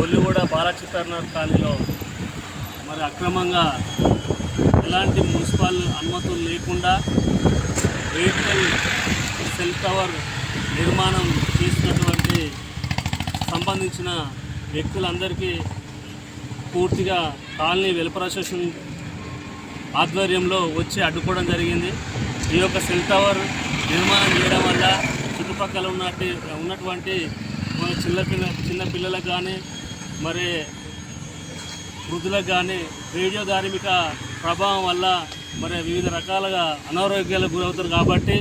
గొల్లిగూడ బాలచిత్రనాథ్ కాలనీలో మరి అక్రమంగా ఎలాంటి మున్సిపల్ అనుమతులు లేకుండా వెహికల్ సెల్ టవర్ నిర్మాణం చేసినటువంటి సంబంధించిన వ్యక్తులందరికీ పూర్తిగా కాలనీ వెలుపర అసోసియేషన్ ఆధ్వర్యంలో వచ్చి అడ్డుకోవడం జరిగింది. ఈ యొక్క సెల్ టవర్ నిర్మాణం చేయడం వల్ల చుట్టుపక్కల ఉన్నట్టు ఉన్నటువంటి మన చిన్న పిల్ల చిన్న పిల్లలకు కానీ మరి వృద్ధులకు కానీ రేడియో ధార్మిక ప్రభావం వల్ల మరి వివిధ రకాలుగా అనారోగ్యాలకు గురవుతారు కాబట్టి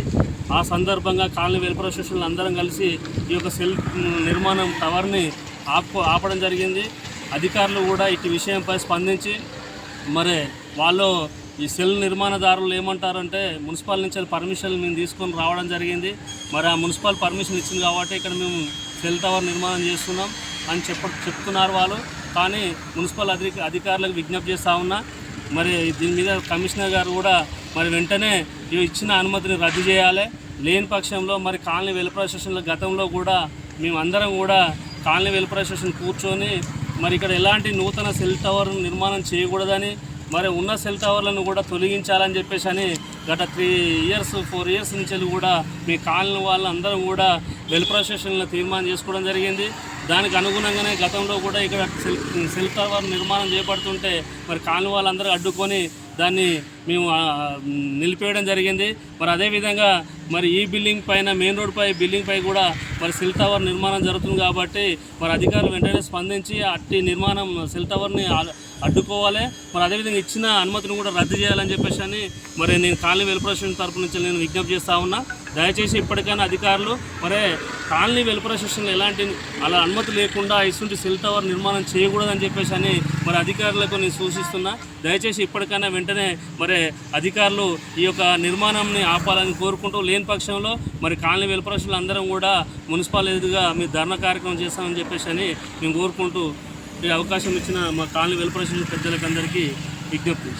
ఆ సందర్భంగా కాలనీ వెల్ఫేర్ అసోసియేషన్లు అందరం కలిసి ఈ యొక్క సెల్ నిర్మాణం టవర్ని ఆపు ఆపడం జరిగింది. అధికారులు కూడా ఇటు విషయంపై స్పందించి మరి వాళ్ళు ఈ సెల్ నిర్మాణదారులు ఏమంటారంటే మున్సిపల్ నుంచి పర్మిషన్ మేము తీసుకొని రావడం జరిగింది. మరి ఆ మున్సిపల్ పర్మిషన్ ఇచ్చింది కాబట్టి ఇక్కడ మేము సెల్ టవర్ నిర్మాణం చేస్తున్నాం. అని చెప్ప చెప్తున్నారు వాళ్ళు. కానీ మున్సిపల్ అధి అధికారులకు విజ్ఞప్తి చేస్తూ ఉన్నా మరి దీని మీద కమిషనర్ గారు కూడా మరి వెంటనే ఇచ్చిన అనుమతిని రద్దు చేయాలి. లేని పక్షంలో మరి కాలనీ వెల్ఫేర్ స్టేషన్ల గతంలో కూడా మేము అందరం కూడా కాలనీ వెల్ఫేర్ స్టేషన్ కూర్చొని మరి ఇక్కడ ఎలాంటి నూతన సెల్ టవర్ నిర్మాణం చేయకూడదని మరి ఉన్న సెల్ టవర్లను కూడా తొలగించాలని చెప్పేసి అని గత త్రీ ఇయర్స్ ఫోర్ ఇయర్స్ నుంచి కూడా మీ కాలనీ వాళ్ళందరం కూడా వెల్ఫేర్ అసోసియేషన్లో తీర్మానం చేసుకోవడం జరిగింది. దానికి అనుగుణంగానే గతంలో కూడా ఇక్కడ సెల్ సెల్ టవర్ నిర్మాణం చేపడుతుంటే మరి కాలనీ వాళ్ళందరూ అడ్డుకొని దాన్ని మేము నిలిపేయడం జరిగింది. మరి అదేవిధంగా మరి ఈ బిల్డింగ్ పైన మెయిన్ రోడ్ పై బిల్డింగ్ పై కూడా మరి సెల్ టవర్ నిర్మాణం జరుగుతుంది కాబట్టి మరి అధికారులు వెంటనే స్పందించి అట్టి నిర్మాణం సెల్ టవర్ని అడ్డుకోవాలి. మరి అదేవిధంగా ఇచ్చిన అనుమతిని కూడా రద్దు చేయాలని చెప్పేసి అని మరి నేను కాలనీ వెలుపరేషన్ తరపు నుంచి నేను విజ్ఞప్తి చేస్తా ఉన్నా. దయచేసి ఇప్పటికైనా అధికారులు మరి కాలనీ వెలుపరేషన్లో ఎలాంటి అలా అనుమతి లేకుండా ఇటువంటి సెల్ టవర్ నిర్మాణం చేయకూడదని చెప్పేసి అని మరి అధికారులకు నేను సూచిస్తున్నా. దయచేసి ఇప్పటికైనా వెంటనే మరి అధికారులు ఈ యొక్క నిర్మాణంని ఆపాలని కోరుకుంటూ లేని పక్షంలో మరి కాలనీ వెలుపరేషన్లు అందరం కూడా మున్సిపాలిటీగా మీ ధర్నా కార్యక్రమం చేస్తామని చెప్పేసి అని మేము కోరుకుంటూ ఈ అవకాశం ఇచ్చిన మా కాలనీ వెలుపరేషన్ అసోసియేషన్ పెద్దలకు అందరికీ విజ్ఞప్తి